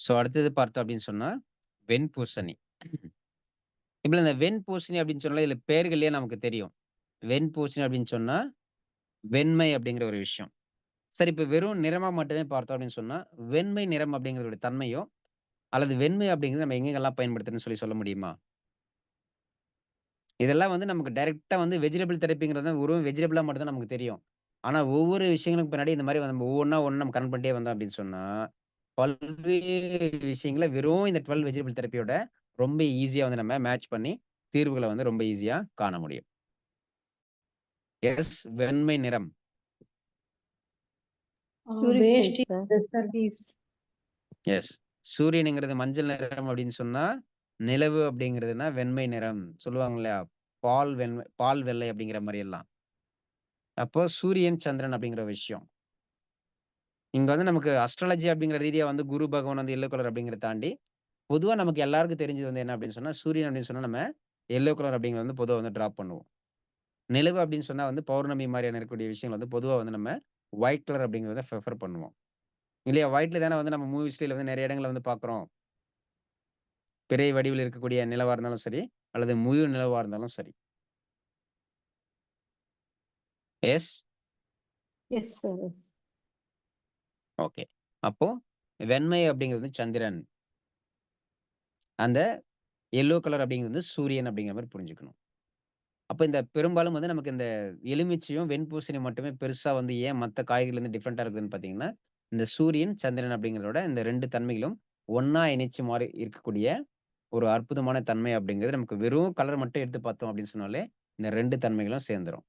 So அடுத்தது பார்த்தோம் அப்படின்னு சொன்னா வெண்பூசணி. இப்போ இந்த வெண்பூசணி அப்படின்னு சொன்னால் இதுல பேர்கள்லயே நமக்கு தெரியும். வெண்பூசணி அப்படின்னு சொன்னா வெண்மை அப்படிங்கிற ஒரு விஷயம். சரி இப்போ வெறும் நிறமா மட்டுமே பார்த்தோம் அப்படின்னு சொன்னா வெண்மை நிறம் அப்படிங்கிறதோட தன்மையோ அல்லது வெண்மை அப்படிங்கிறது நம்ம எங்கெங்கெல்லாம் பயன்படுத்துறோம்னு சொல்லி சொல்ல முடியுமா? இதெல்லாம் வந்து நமக்கு டைரக்டா வந்து வெஜிடபிள் தெரப்பிங்கிறது ஒரு வெஜிடபிளா மட்டும் தான் நமக்கு தெரியும். ஆனா ஒவ்வொரு விஷயங்களுக்கு பின்னாடி இந்த மாதிரி நம்ம ஒவ்வொன்றா ஒன்று நம்ம கண் பண்ணிட்டே வந்தோம் அப்படின்னு சொன்னா பல்வேறு விஷயங்களை வெறும் இந்த டுவெல் வெஜிடபிள் தெரப்பியோட ரொம்ப ஈஸியா வந்து நம்ம மேட்ச் பண்ணி தீர்வுகளை வந்து ரொம்ப ஈஸியா காண முடியும். எஸ் வெண்மை நிறம். எஸ் சூரியனுங்கிறது மஞ்சள் நிறம் அப்படின்னு சொன்னா நிலவு அப்படிங்கிறதுனா வெண்மை நிறம். சொல்லுவாங்க இல்லையா? பால் வெண்மை பால் வெள்ளை அப்படிங்கிற மாதிரி எல்லாம். அப்போ சூரியன் சந்திரன் அப்படிங்கிற விஷயம். இங்க வந்து நமக்கு அஸ்ட்ராலஜி அப்படிங்கிற ரீதியா வந்து குரு பகவான் வந்து எல்லோ கலர் அப்படிங்கிறத தாண்டி பொதுவா நமக்கு எல்லாருக்கும் தெரிஞ்சது வந்து என்ன அப்படின்னு சொன்னா சூரியன் அப்படின்னு சொன்னா நம்ம எல்லோ கலர் அப்படிங்கிறது வந்து பொதுவாக வந்து ட்ராப் பண்ணுவோம். நிலவு அப்படின்னு சொன்னா வந்து பௌர்ணமி மாதிரியான இருக்கக்கூடிய விஷயங்கள் வந்து பொதுவாக வந்து நம்ம ஒயிட் கலர் அப்படிங்கிறத ப்ரிஃபர் பண்ணுவோம். இல்லையா? ஒயிட்ல தானே வந்து நம்ம மூவிஸ்ல வந்து நிறைய இடங்களை வந்து பாக்குறோம் பிறை வடிவில் இருக்கக்கூடிய நிலவா இருந்தாலும் சரி அல்லது முழு நிலவா இருந்தாலும் சரி. எஸ் எஸ் எஸ் ஓகே அப்போ வெண்மை அப்படிங்கிறது வந்து சந்திரன். அந்த எல்லோ கலர் அப்படிங்கிறது வந்து சூரியன் அப்படிங்கிற மாதிரி புரிஞ்சுக்கணும். அப்போ இந்த பெரும்பாலும் வந்து நமக்கு இந்த எலுமிச்சையும் வெண்பூசணி மட்டுமே பெருசாக வந்து ஏன் மற்ற காய்கறிலேருந்து டிஃப்ரெண்ட்டாக இருக்குதுன்னு பார்த்தீங்கன்னா இந்த சூரியன் சந்திரன் அப்படிங்கிறதோட இந்த ரெண்டு தன்மைகளும் ஒன்றா இணைச்சு மாறி இருக்கக்கூடிய ஒரு அற்புதமான தன்மை அப்படிங்கிறது நமக்கு வெறும் கலர் மட்டும் எடுத்து பார்த்தோம் அப்படின்னு சொன்னாலே இந்த ரெண்டு தன்மைகளும் சேர்ந்துரும்.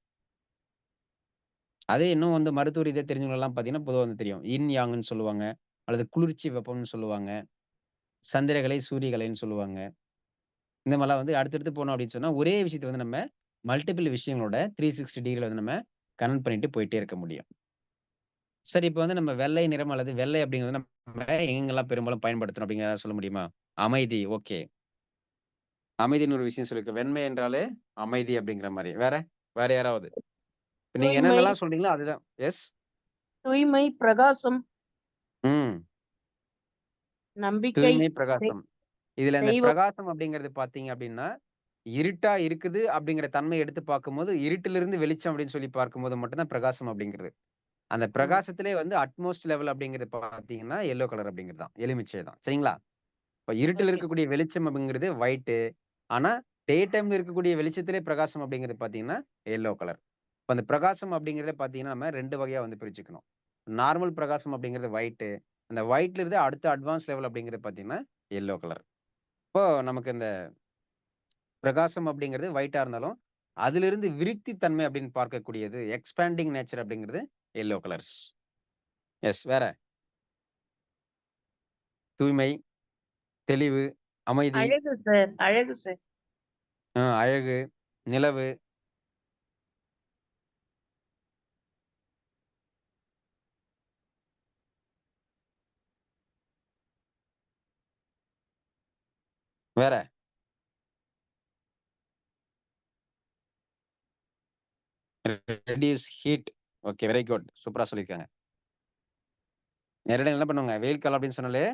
அதே இன்னும் வந்து மருத்துவ ரீதியாக தெரிஞ்சவங்களெல்லாம் பார்த்தீங்கன்னா பொதுவாக வந்து தெரியும். இன் யாங்குன்னு சொல்லுவாங்க. அல்லது குளிர்ச்சி வெப்பம்னு சொல்லுவாங்க. சந்திரகலை சூரியகலைன்னு சொல்லுவாங்க. இந்த மாதிரிலாம் வந்து அடுத்தடுத்து போனோம் அப்படின்னு சொன்னா ஒரே விஷயத்தை வந்து நம்ம மல்டிபிள் விஷயங்களோட த்ரீ சிக்ஸ்டி டிகிரில வந்து நம்ம கனெக்ட் பண்ணிட்டு போயிட்டே இருக்க முடியும். சரி இப்போ வந்து நம்ம வெள்ளை நிறம் அல்லது வெள்ளை அப்படிங்கிறது நம்ம எங்கெங்கெல்லாம் பெரும்பாலும் பயன்படுத்தணும் அப்படிங்கிறத சொல்ல முடியுமா? அமைதி. ஓகே. அமைதின்னு ஒரு விஷயம் சொல்லியிருக்கேன். வெண்மை என்றாலே அமைதி அப்படிங்கிற மாதிரி. வேற? வேற யாராவது? நீங்க. என்னென்னலாம் சொல்றீங்களோ அதுதான். எஸ் தூய்மை பிரகாசம். ம். நம்பிக்கை. தூய்மை பிரகாசம். இதுல இந்த. பிரகாசம் அப்படிங்கிறது பாத்தீங்க அப்படின்னா இருட்டா இருக்குது அப்படிங்கிற தன்மை எடுத்து பார்க்கும்போது இருட்டிலிருந்து வெளிச்சம் அப்படின்னு சொல்லி பார்க்கும்போது மட்டும்தான் பிரகாசம் அப்படிங்கிறது. அந்த பிரகாசத்திலே வந்து அட்மோஸ்ட் லெவல் அப்படிங்கிறது பாத்தீங்கன்னா எல்லோ கலர் அப்படிங்கிறது தான். எலுமிச்சை தான். சரிங்களா? இப்ப இருட்டில். இருக்கக்கூடிய வெளிச்சம் அப்படிங்கிறது ஒயிட்டு ஆனா டே டைம்ல இருக்கக்கூடிய வெளிச்சத்திலே பிரகாசம் அப்படிங்கிறது பாத்தீங்கன்னா எல்லோ கலர் இப்ப அந்த பிரகாசம் அப்படிங்கிறத பாத்தீங்கன்னா நம்ம ரெண்டு வகையா வந்து பிரிச்சுக்கணும். நார்மல் பிரகாசம் அப்படிங்கிறது ஒயிட்டு அந்த ஒயிட்ல இருந்து அடுத்த அட்வான்ஸ் லெவல் அப்படிங்கிறது பாத்தீங்கன்னா எல்லோ கலர் இப்போ நமக்கு இந்த பிரகாசம் அப்படிங்கிறது ஒயிட்டா இருந்தாலும் அதுல இருந்து விருத்தி தன்மை அப்படின்னு பார்க்கக்கூடியது எக்ஸ்பேண்டிங் நேச்சர் அப்படிங்கிறது எல்லோ கலர்ஸ் எஸ் வேற? தூய்மை தெளிவு அமைதி. அழகு சார் அழகு சார் அழகு நிலவு வேற? Reduce heat okay very good சூப்பரா சொல்லியிருக்காங்க நேரடியாக என்ன பண்ணுவாங்க? வெயில் காலம் அப்படின்னு சொன்னாலே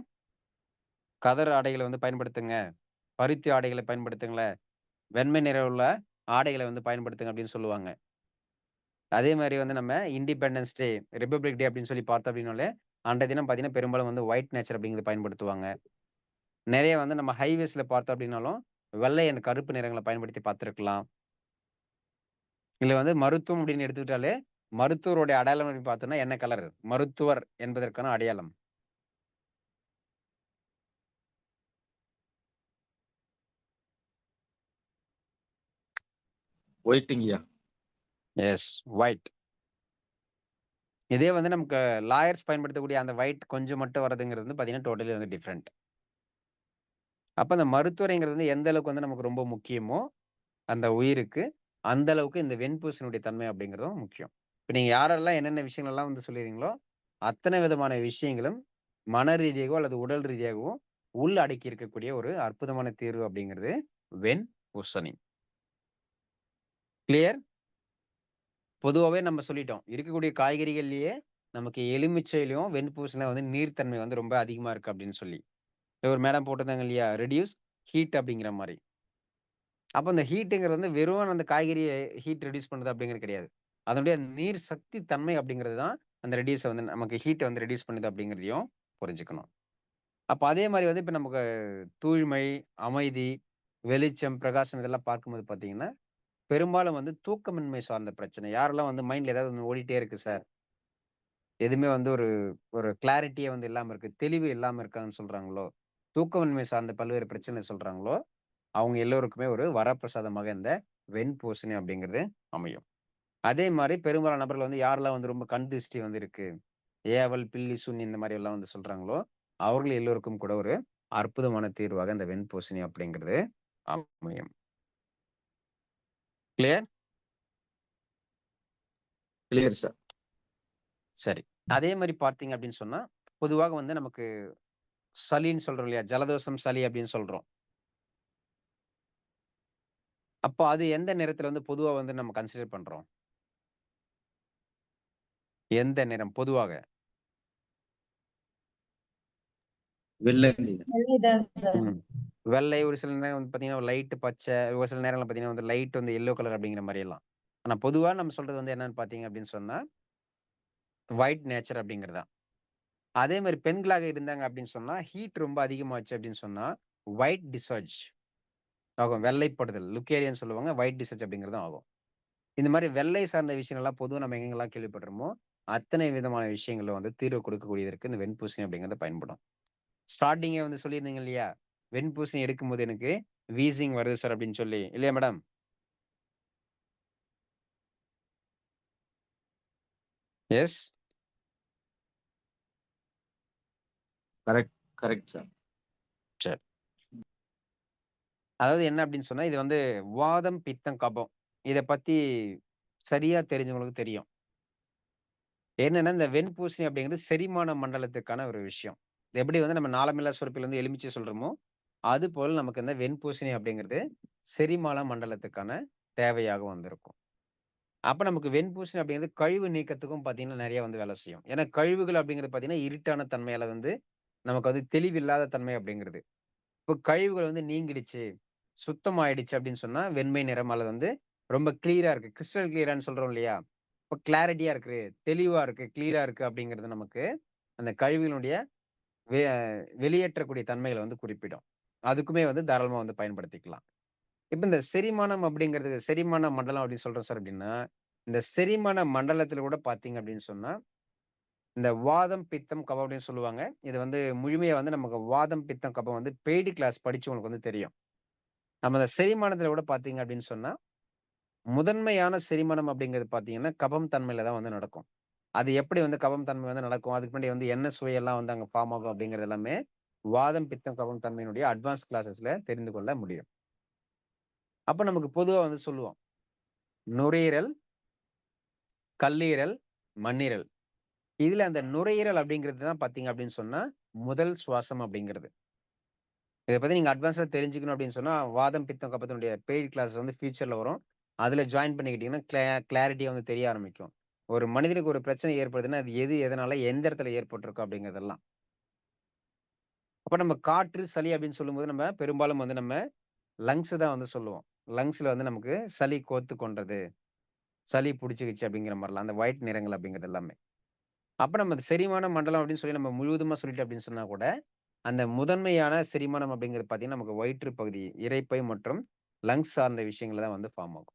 கதர் ஆடைகளை வந்து பயன்படுத்துங்க. பருத்தி ஆடைகளை பயன்படுத்துங்களேன் வெண்மை நிற உள்ள ஆடைகளை வந்து பயன்படுத்துங்க அப்படின்னு சொல்லுவாங்க. அதே மாதிரி வந்து நம்ம இண்டிபெண்டன்ஸ் டே ரிப்பப்ளிக் டே அப்படின்னு சொல்லி பார்த்தோம் அப்படின்னாலே அன்றைய தினம் பார்த்தீங்கன்னா பெரும்பாலும் வந்து ஒயிட் நேச்சர் அப்படிங்கிறது பயன்படுத்துவாங்க. நிறைய வந்து நம்ம ஹைவேஸ்ல பார்த்தோம் அப்படின்னாலும் வெள்ளை and கருப்பு நிறங்களை பயன்படுத்தி பார்த்துருக்கலாம். இல்ல வந்து மருத்துவம் அப்படின்னு எடுத்துக்கிட்டாலே மருத்துவருடைய அடையாளம் அப்படின்னு பார்த்தோம்னா என்ன கலர் மருத்துவர் என்பதற்கான அடையாளம். ஒயிட்டுங்கய்யா எஸ் ஒயிட் இதே வந்து நமக்கு லாயர்ஸ் பயன்படுத்தக்கூடிய அந்த ஒயிட் கொஞ்சம் மட்டும் வர்றதுங்கிறது வந்து பார்த்தீங்கன்னா டோட்டலி வந்து டிஃப்ரெண்ட் அப்போ அந்த மருத்துவரைங்கிறது வந்து எந்த அளவுக்கு வந்து நமக்கு ரொம்ப முக்கியமோ அந்த உயிருக்கு அந்த அளவுக்கு இந்த வெண்பூசனுடைய தன்மை அப்படிங்கிறதும் முக்கியம். இப்போ நீங்கள் யாரெல்லாம் என்னென்ன விஷயங்கள்லாம் வந்து சொல்லிடுறீங்களோ அத்தனை விதமான விஷயங்களும் மன ரீதியாகவோ அல்லது உடல் ரீதியாகவோ உள் அடக்கி இருக்கக்கூடிய ஒரு அற்புதமான தீர்வு அப்படிங்கிறது வெண் பூசணி கிளியர் பொதுவாகவே நம்ம சொல்லிட்டோம். இருக்கக்கூடிய காய்கறிகள்லயே நமக்கு எலுமிச்சையிலையும் வெண்பூசணில வந்து நீர்த்தன்மை வந்து ரொம்ப அதிகமா இருக்கு அப்படின்னு சொல்லி. ஒரு மேடம் போட்டிருந்தாங்க இல்லையா? ரெடியூஸ் ஹீட் அப்படிங்கிற மாதிரி அப்போ அந்த ஹீட்டுங்கிறது வந்து வெறும் அந்த காய்கறியை ஹீட் ரெடியூஸ் பண்ணுறது அப்படிங்கிறது கிடையாது. அதனுடைய நீர் சக்தி தன்மை அப்படிங்கிறது தான் அந்த ரெடியூஸை வந்து நமக்கு ஹீட்டை வந்து ரெடியூஸ் பண்ணுது அப்படிங்கிறதையும் புரிஞ்சுக்கணும். அப்போ அதே மாதிரி வந்து இப்போ நமக்கு தூய்மை, அமைதி, வெளிச்சம், பிரகாசம் இதெல்லாம் பார்க்கும்போது பார்த்தீங்கன்னா, பெரும்பாலும் வந்து தூக்கமின்மை சார்ந்த பிரச்சனை. யாரெல்லாம் வந்து மைண்டில் ஏதாவது ஒன்று ஓடிட்டே இருக்கு சார். எதுவுமே வந்து ஒரு ஒரு கிளாரிட்டியே வந்து இல்லாமல் இருக்கு. தெளிவு இல்லாமல் இருக்காங்கன்னு சொல்கிறாங்களோ தூக்கமின்மை சார்ந்த பல்வேறு பிரச்சனை சொல்றாங்களோ, அவங்க எல்லோருக்குமே ஒரு வரப்பிரசாதமாக இந்த வெண்பூசணி அப்படிங்கிறது அமையும். அதே மாரி பெரும்பாலான நபர்கள் வந்து யாரெல்லாம் வந்து ரொம்ப கண் திருஷ்டி வந்து இருக்கு, ஏவல், பில்லி, சூனியம் இந்த மாரி எல்லாம் வந்து சொல்றாங்களோ, அவர்கள் எல்லோருக்கும் கூட ஒரு அற்புதமான தீர்வாக இந்த வெண்பூசணி அப்படிங்கிறது அமையும். கிளியர்? Clear sir. சரி. அதே மாரி பார்த்தீங்க அப்படின்னு சொன்னா, பொதுவாக வந்து நமக்கு சளின்னு சொல்றோம் இல்லையா? ஜலதோஷம், சளி அப்படின்னு சொல்றோம். அப்போ அது எந்த நிறத்துல வந்து பொதுவா வந்து நம்ம கன்சிடர் பண்றோம்? எந்த நிறம் பொதுவாக? வெள்ளை ஒரு சில நேரம் வந்து பார்த்தீங்கன்னா, லைட் பச்சை, ஒரு சில நேரங்கள்ல பார்த்தீங்கன்னா வந்து லைட் வந்து எல்லோ கலர் அப்படிங்கிற மாரி எல்லாம். ஆனா பொதுவா நம்ம சொல்றது வந்து என்னன்னு பார்த்தீங்க அப்படின்னு சொன்னா, ஒயிட் நேச்சர் அப்படிங்கிறது தான். அதே மாதிரி பெண்களாக இருந்தாங்க அப்படின்னு சொன்னா, ஹீட் ரொம்ப அதிகமாச்சு அப்படின்னு சொன்னா, ஒயிட் டிஸ்சார்ஜ் ஆகும். வெள்ளைப்படுதல். லுக்கேரியன் சொல்லுவாங்க. ஒயிட் டிஸ்சார்ஜ் அப்படிங்கிறது ஆகும். இந்த மாதிரி வெள்ளை சார்ந்த விஷயங்கள்லாம் பொதுவாக நம்ம எங்கெங்கெல்லாம் கேள்விப்படுறோமோ, அத்தனை விதமான விஷயங்களும் வந்து தீர்வு கொடுக்கக்கூடியதற்கு இந்த வெண்பூசணி அப்படிங்கிறது பயன்படும். ஸ்டார்டிங்கே வந்து சொல்லியிருந்தீங்க இல்லையா? வெண்பூசணி எடுக்கும்போது எனக்கு வீசிங் வருது சார் அப்படின்னு சொல்லி. இல்லையா madam? Yes. Correct, correct sir. சரி. அதாவது என்ன அப்படின்னு சொன்னா, இது வந்து வாதம், பித்தம், கபம். இதை பத்தி சரியா தெரிஞ்சவங்களுக்கு தெரியும். என்னன்னா, இந்த வெண்பூசணி அப்படிங்கிறது செரிமான மண்டலத்துக்கான ஒரு விஷயம். எப்படி வந்து நம்ம நாளமில்லா சுரப்பில வந்து எலுமிச்சை சொல்றோமோ, அது போல நமக்கு இந்த வெண்பூசணி அப்படிங்கிறது செரிமான மண்டலத்துக்கான தேவையாக வந்திருக்கும். அப்ப நமக்கு வெண்பூசணி அப்படிங்கிறது கழிவு நீக்கத்துக்கும் பார்த்தீங்கன்னா, நிறைய வந்து வேலை செய்யும். ஏன்னா கழிவுகள் அப்படிங்கிறது பார்த்தீங்கன்னா, இருட்டான தன்மையால வந்து நமக்கு வந்து தெளிவில்லாத தன்மை அப்படிங்கிறது. இப்போ கழிவுகள் வந்து நீங்கிடுச்சு, சுத்தமாயிடுச்சு அப்படின்னு சொன்னா, வெண்மை நிறம் அல்லது வந்து ரொம்ப கிளியரா இருக்கு. கிறிஸ்டல் கிளியரான்னு சொல்றோம் இல்லையா? இப்போ கிளாரிட்டியா இருக்கு, தெளிவா இருக்கு, கிளியரா இருக்கு அப்படிங்கிறது நமக்கு அந்த கழிவுகளுடைய வெ வெளியேற்றக்கூடிய தன்மைகளை வந்து குறிப்பிடும். அதுக்குமே வந்து தாராளமாக வந்து பயன்படுத்திக்கலாம். இப்போ இந்த செரிமானம் அப்படிங்கிறது செரிமான மண்டலம் அப்படின்னு சொல்றோம் சார் அப்படின்னா, இந்த செரிமான மண்டலத்தில் கூட பார்த்தீங்க அப்படின்னு சொன்னா, இந்த வாதம், பித்தம், கபம் அப்படின்னு சொல்லுவாங்க. இது வந்து முழுமையா வந்து நமக்கு வாதம், பித்தம், கபம் வந்து பெய்டு கிளாஸ் படிச்சவங்களுக்கு வந்து தெரியும். நம்ம இந்த செரிமானத்தில் கூட பார்த்தீங்க அப்படின்னு சொன்னா, முதன்மையான செரிமானம் அப்படிங்கிறது பார்த்தீங்கன்னா, கபம் தன்மையில தான் வந்து நடக்கும். அது எப்படி வந்து கபம் தன்மை வந்து நடக்கும்? அதுக்கு முன்னாடி வந்து என்ன சுவையெல்லாம் வந்து அங்கே ஃபார்ம் ஆகும் அப்படிங்கிறது எல்லாமே, வாதம், பித்தம், கபம் தன்மையினுடைய அட்வான்ஸ் கிளாஸஸ்ல தெரிந்து கொள்ள முடியும். அப்ப நமக்கு பொதுவா வந்து சொல்லுவோம். நுரையீரல், கல்லீரல், மண்ணீரல். இதுல அந்த நுரையீரல் அப்படிங்கிறது தான் பார்த்தீங்க அப்படின்னு சொன்னா, முதல் சுவாசம் அப்படிங்கிறது. இதை பத்தி நீங்க அட்வான்ஸா தெரிஞ்சுக்கணும் அப்படின்னு சொன்னா, வாதம், பித்தம், கப்பத்தினுடைய பெய்ட் கிளாஸ் வந்து ஃபியூச்சர்ல வரும். அதுல ஜாயின் பண்ணிக்கிட்டீங்கன்னா, கிளா கிளாரிட்டியா வந்து தெரிய ஆரம்பிக்கும். ஒரு மனிதனுக்கு ஒரு பிரச்சனை ஏற்படுதுன்னா, அது எது, எதனால, எந்த இடத்துல ஏற்பட்டிருக்கும் அப்படிங்கிறதெல்லாம். அப்ப நம்ம காற்று, சளி அப்படின்னு சொல்லும்போது நம்ம பெரும்பாலும் வந்து நம்ம லங்ஸ் தான் வந்து சொல்லுவோம். லங்ஸ்ல வந்து நமக்கு சளி கோர்த்து கொண்டது, சளி பிடிச்சிக்கிச்சு அப்படிங்கிற மாதிரிலாம் அந்த ஒயிட் நிறங்கள் அப்படிங்கிறது எல்லாமே. அப்ப நம்ம அந்த செரிமான மண்டலம் அப்படின்னு சொல்லி நம்ம முழுவதுமா சொல்லிட்டு அப்படின்னு சொன்னா கூட, அந்த முதன்மையான செரிமானம் அப்படிங்கிறது பார்த்தீங்கன்னா, நமக்கு வயிற்று பகுதி, இறைப்பை மற்றும் லங்ஸ் சார்ந்த விஷயங்கள தான் வந்து ஃபார்ம் ஆகும்.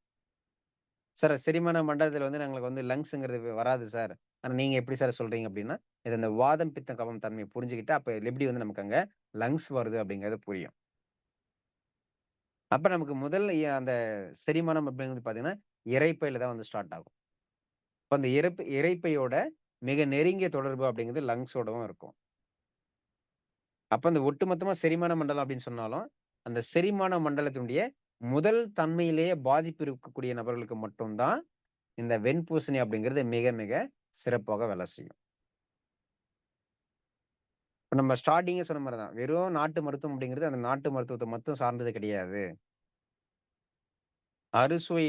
சார் செரிமான மண்டலத்தில் வந்து எங்களுக்கு வந்து லங்ஸுங்கிறது வராது சார். ஆனால் நீங்கள் எப்படி சார் சொல்கிறீங்க அப்படின்னா, இது அந்த வாதம், பித்தம், கபம் தன்மையை புரிஞ்சுக்கிட்டு அப்போ எப்படி வந்து நமக்கு அங்கே லங்ஸ் வருது அப்படிங்கிறது புரியும். அப்போ நமக்கு முதல் அந்த செரிமானம் அப்படிங்கிறது பார்த்தீங்கன்னா, இறைப்பையில் தான் வந்து ஸ்டார்ட் ஆகும். இப்போ அந்த இறப்பு இறைப்பையோட மிக நெருங்கிய தொடர்பு அப்படிங்கிறது லங்ஸோடவும் இருக்கும். அப்ப அந்த ஒட்டுமொத்தமா செரிமான மண்டலம் அப்படின்னு சொன்னாலும், அந்த செரிமான மண்டலத்தினுடைய முதல் தன்மையிலேயே பாதிப்பு இருக்கக்கூடிய நபர்களுக்கு மட்டும் தான், இந்த வெண்பூசணி அப்படிங்கிறது மிக, மிக சிறப்பாக வேலை செய்யும். நம்ம ஸ்டார்டிங்கே சொன்ன மாதிரி தான். வெறும் நாட்டு மருத்துவம் அப்படிங்கிறது அந்த நாட்டு மருத்துவத்தை மட்டும் சார்ந்தது கிடையாது. அறுசுவை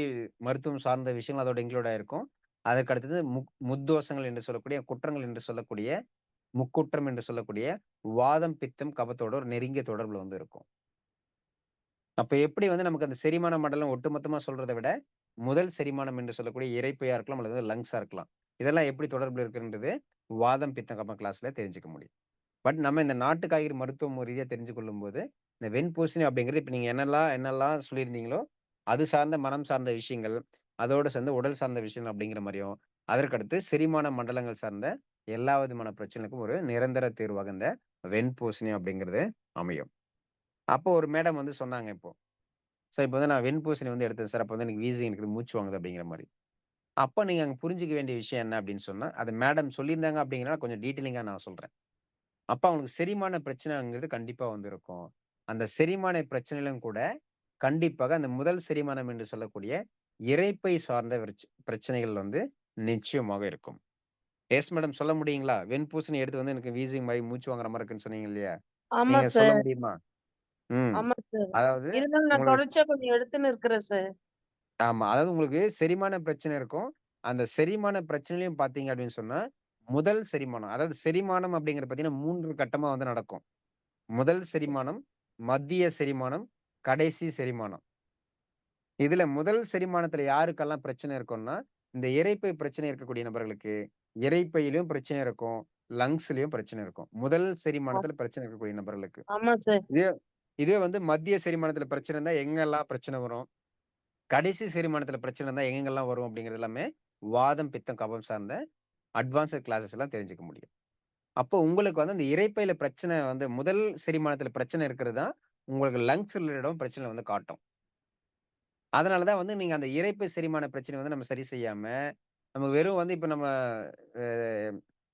மருத்துவம் சார்ந்த விஷயங்கள் அதோட இன்க்ளூட் ஆயிருக்கும். அதற்கு அடுத்தது முக் முத்தோஷங்கள் என்று சொல்லக்கூடிய குற்றங்கள் என்று சொல்லக்கூடிய முக்குற்றம் என்று சொல்லக்கூடிய வாதம், பித்தம், கபத்தோட ஒரு நெருங்கிய தொடர்புல வந்து இருக்கும். அப்ப எப்படி வந்து நமக்கு அந்த செரிமான மண்டலம் ஒட்டுமொத்தமா சொல்றத விட, முதல் செரிமானம் என்று சொல்லக்கூடிய இறைப்பையா இருக்கலாம் அல்லது லங்ஸா இருக்கலாம். இதெல்லாம் எப்படி தொடர்புல இருக்குன்றது வாதம், பித்தம், கம கிளாஸ்ல தெரிஞ்சுக்க முடியும். பட் நம்ம இந்த நாட்டு காய்கறி மருத்துவம் ரீதியாக தெரிஞ்சு கொள்ளும்போது, இந்த வெண்பூசணி அப்படிங்கிறது இப்போ நீங்க என்னெல்லாம் என்னெல்லாம் சொல்லியிருந்தீங்களோ, அது சார்ந்த மனம் சார்ந்த விஷயங்கள், அதோட சேர்ந்து உடல் சார்ந்த விஷயங்கள் அப்படிங்கிற மாதிரியும் அதற்கடுத்து செரிமான மண்டலங்கள் சார்ந்த எல்லா விதமான பிரச்சனைக்கும் ஒரு நிரந்தர தீர்வாக இந்த வெண்பூசணி அப்படிங்கிறது அமையும். அப்போ ஒரு மேடம் வந்து சொன்னாங்க இப்போ. சார் இப்போ வந்து நான் வெண்பூசணி வந்து எடுத்தேன் சார். அப்போ வந்து எனக்கு வீசிங் இருக்குது, மூச்சு வாங்குது அப்படிங்கிற மாதிரி அப்போ நீங்க அங்க புரிஞ்சிக்க வேண்டிய விஷயம் என்ன அப்படின்னு சொன்னால் அது மேடம் சொல்லியிருந்தாங்க அப்படிங்கிறனால கொஞ்சம் டீட்டெயிலிங்கா நான் சொல்றேன். அப்போ அவங்களுக்கு செரிமான பிரச்சனைங்கிறது கண்டிப்பாக வந்திருக்கும் அந்த செரிமான பிரச்சனையிலும் கூட கண்டிப்பாக அந்த முதல் செரிமானம் என்று சொல்லக்கூடிய இரைப்பை சார்ந்த பிரச்சனைகள் வந்து நிச்சயமாக இருக்கும். எஸ் மேடம் சொல்ல முடியுங்களா? வெண்பூசணி எடுத்து வந்து எனக்கு வீசிங் மாரி மூச்சு வாங்குற மாரி இருக்குன்னு சொன்னீங்க இல்லையா? நீங்க சொல்ல. முடியுமா? ஆமா சார். அதாவது இருந்தாலும் நான் உங்களுக்கு தொடர்ச்சியா கொஞ்சம் எடுத்துன்னு இருக்கிறேன் சார். ஆமா. அதாவது உங்களுக்கு செரிமான பிரச்சனை இருக்கும். அந்த செரிமான பிரச்சனையிலயும் பார்த்தீங்க அப்படின்னு சொன்னா, முதல் செரிமானம். அதாவது செரிமானம் அப்படிங்கிறது பார்த்தீங்கன்னா 3 கட்டமா வந்து நடக்கும். முதல் செரிமானம், மத்திய செரிமானம், கடைசி செரிமானம். இதுல முதல் செரிமானத்துல யாருக்கெல்லாம் பிரச்சனை இருக்கும்னா, இந்த இரைப்பை பிரச்சனை இருக்கக்கூடிய நபர்களுக்கு, இரைப்பையிலும் பிரச்சனை இருக்கும், லங்ஸ்லயும் பிரச்சனை இருக்கும். முதல் செரிமானத்துல பிரச்சனை இருக்கக்கூடிய நபர்களுக்கு. இதே இதே வந்து மத்திய செரிமானத்துல பிரச்சனை இருந்தா எங்கெல்லாம் பிரச்சனை வரும்? கடைசி செரிமானத்துல பிரச்சனை இருந்தா எங்கெங்கெல்லாம் வரும் அப்படிங்கிறது எல்லாமே வாதம், பித்தம், கபம் சார்ந்த அட்வான்ஸ்ட் கிளாஸஸ் எல்லாம் தெரிஞ்சுக்க முடியும். அப்போ உங்களுக்கு வந்து அந்த இரைப்பையில பிரச்சனை வந்து முதல் செரிமானத்துல பிரச்சனை இருக்கிறது தான் உங்களுக்கு லங்ஸ் ரிலேட்டடும் பிரச்சனை வந்து காட்டும். அதனால தான் வந்து நீங்க அந்த இறைப்பு செரிமான பிரச்சனை வந்து நம்ம சரி செய்யாம, நம்ம வெறும் வந்து இப்ப நம்ம அ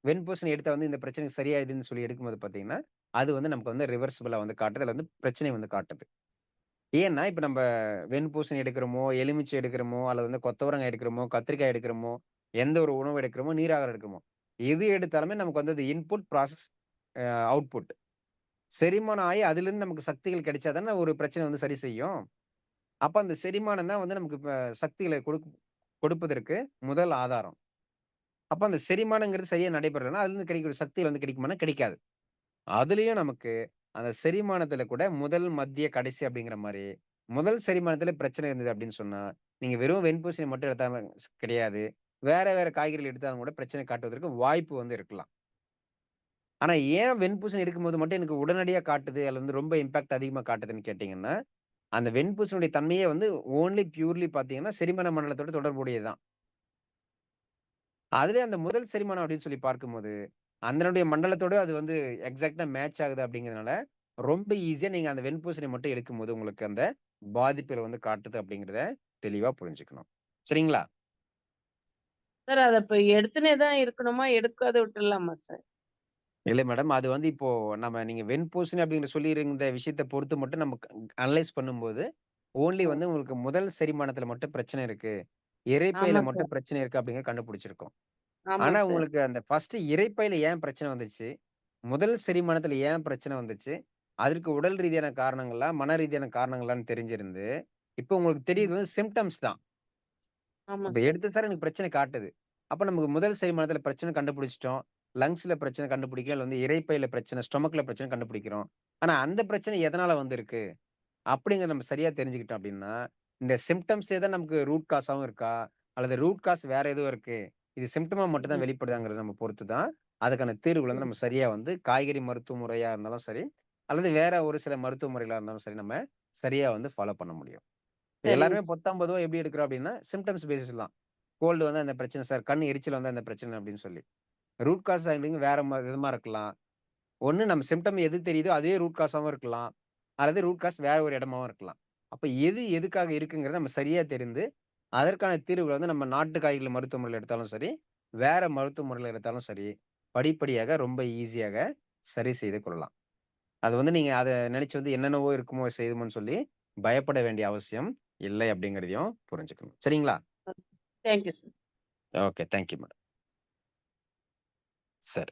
வெண்பூசணி எடுத்தா வந்து இந்த பிரச்சனைக்கு சரியாயிடுதுன்னு சொல்லி எடுக்கும்போது பார்த்தீங்கன்னா, அது வந்து நமக்கு வந்து ரிவர்சிபிளா வந்து காட்டுது. அதுல வந்து பிரச்சனை வந்து காட்டுது. ஏன்னா, இப்ப நம்ம வெண்பூசணி எடுக்கிறோமோ, எலுமிச்சை எடுக்கிறோமோ, அல்லது வந்து கொத்தவரங்காய் எடுக்கிறோமோ, கத்திரிக்காய் எடுக்கிறோமோ, எந்த ஒரு உணவு எடுக்கிறோமோ, நீராகாரம் எடுக்கிறோமோ, எது எடுத்தாலுமே நமக்கு வந்து அது இன்புட், ப்ராசஸ், அ அவுட்புட். செரிமானம் ஆயி அதிலிருந்து நமக்கு சக்திகள் கிடைச்சா தானே ஒரு பிரச்சனை வந்து சரி செய்யும். அப்ப அந்த செரிமானம் தான் வந்து நமக்கு சக்திகளை கொடு கொடுப்பதற்கு முதல் ஆதாரம். அப்ப அந்த செரிமானங்கிறது சரியா நடைபெறலன்னா, அதிலிருந்து கிடைக்கிற சக்திகள் வந்து கிடைக்குமான்னா கிடைக்காது. அதுலயும் நமக்கு அந்த செரிமானத்துல கூட முதல், மத்திய, கடைசி அப்படிங்கிற மாதிரி முதல் செரிமானத்துல பிரச்சனை இருந்தது அப்படின்னு சொன்னா, நீங்க வெறும் வெண்பூசணி மட்டும் எடுத்தா கிடையாது. வேற வேற காய்கறிகள் எடுத்தாலும் கூட பிரச்சனை காட்டுவதற்கு வாய்ப்பு வந்து இருக்கலாம். ஆனா ஏன் வெண்பூசணி எடுக்கும்போது மட்டும் எனக்கு உடனடியா காட்டுது, அல்லது வந்து ரொம்ப இம்பாக்ட் அதிகமா காட்டுதுன்னு கேட்டீங்கன்னா, அந்த வெண்பூசணியுடைய தன்மையே வந்து ஓன்லி பியூர்லி பார்த்தீங்கன்னா, செரிமான மண்டலத்தோட தொடர்புடையதுதான் அதுலேயே அந்த முதல் செரிமானம் அப்படின்னு சொல்லி பார்க்கும்போது, அதனுடைய மண்டலத்தோட அது வந்து எக்ஸாக்ட்டா மேட்ச் ஆகுது அப்படிங்கிறதுனால, ரொம்ப ஈஸியா நீங்க அந்த வெண்பூசணி மட்டும் எடுக்கும்போது உங்களுக்கு அந்த பாதிப்புகள வந்து காட்டுது அப்படிங்கிறத தெளிவா புரிஞ்சுக்கணும். சரிங்களா? சார் அதை இப்போ எடுத்துனே தான் இருக்கணுமா? எடுக்காத விட்டுறலாமா சார்? இல்ல மேடம். அது வந்து இப்போ நம்ம நீங்க வெண்பூசணி அப்படிங்கிற சொல்லியிருந்த விஷயத்த பொறுத்து மட்டும் நம்ம அனலைஸ் பண்ணும்போது, ஓன்லி ம். வந்து உங்களுக்கு முதல் செரிமானத்துல மட்டும் பிரச்சனை இருக்கு. ஆமா இரைப்பையில சார். மட்டும் பிரச்சனை இருக்கு அப்படிங்கிறத கண்டுபிடிச்சிருக்கோம். ஆமா ஆனா சார். உங்களுக்கு அந்த ஃபர்ஸ்ட் இரைப்பையில ஏன் பிரச்சனை வந்துச்சு? முதல் செரிமானத்துல ஏன் பிரச்சனை வந்துச்சு? அதற்கு உடல் ரீதியான காரணங்களா? மன ரீதியான காரணங்களான்னு தெரிஞ்சிருந்து, இப்போ உங்களுக்கு ம். தெரியுது வந்து சிம்ப்டம்ஸ் தான். ஆமா இப்ப சார். எடுத்த சார் எனக்கு பிரச்சனை காட்டுது. அப்ப நமக்கு முதல் செரிமானத்துல பிரச்சனை கண்டுபிடிச்சுட்டோம். லங்ஸ்ல பிரச்சனை கண்டுபிடிக்கிறோம். இல்ல வந்து இரைப்பையில பிரச்சனை, ஸ்டொமக்ல பிரச்சனை கண்டுபிடிக்கிறோம். ஆனா அந்த பிரச்சனை எதனால வந்திருக்கு? அப்படிங்கிறத நம்ம சரியா தெரிஞ்சுக்கிட்டோம் அப்படின்னா, இந்த சிம்ப்டம்ஸே தான் நமக்கு ரூட் காஸாவும் இருக்கா? அல்லது ரூட் காஸ் வேற எதுவும் இருக்கு. இது சிம்ப்டமா மட்டும் தான். வெளிப்படுதாங்கிறத நம்ம பொறுத்து தான், அதுக்கான தீர்வுகள வந்து. நம்ம சரியா வந்து காய்கறி மருத்துவ முறையா இருந்தாலும் சரி, அல்லது வேற ஒரு சில மருத்துவ முறைகளா இருந்தாலும் சரி, நம்ம சரியா வந்து ஃபாலோ பண்ண முடியும். எல்லாருமே பொதுவா எப்படி எடுக்கிறோம் அப்படின்னா, சிம்ப்டம்ஸ் பேசிஸ் தான். கோல்டு வந்தா இந்த பிரச்சனை சார், கண் எரிச்சல் வந்தா இந்த பிரச்சனை அப்படின்னு சொல்லி. ரூட் காஸ் அப்படிங்க வேற விதமா இருக்கலாம். ஒண்ணு நம்ம சிம்ப்டம் எது தெரியுதோ அதே ரூட் காஸாவும் இருக்கலாம். அல்லது ரூட் காஸ் வேற ஒரு இடமாவும் இருக்கலாம். அப்ப எது எதுக்காக இருக்குங்கிறத நம்ம சரியா தெரிந்து, அதற்கான தீர்வுகள வந்து நம்ம நாட்டு காய்கறி மருத்துவ முறையில எடுத்தாலும் சரி, வேற மருத்துவ முறையில எடுத்தாலும் சரி, படிப்படியாக ரொம்ப ஈஸியாக சரி செய்து கொள்ளலாம். அது வந்து நீங்க அத நினைச்சு வந்து என்னென்னவோ இருக்குமோ, செய்யுமோன்னு சொல்லி பயப்பட வேண்டிய அவசியம் இல்லை அப்படிங்கிறதையும் புரிஞ்சுக்கணும். சரிங்களா? Thank you sir. Okay. Thank you madam. சரி.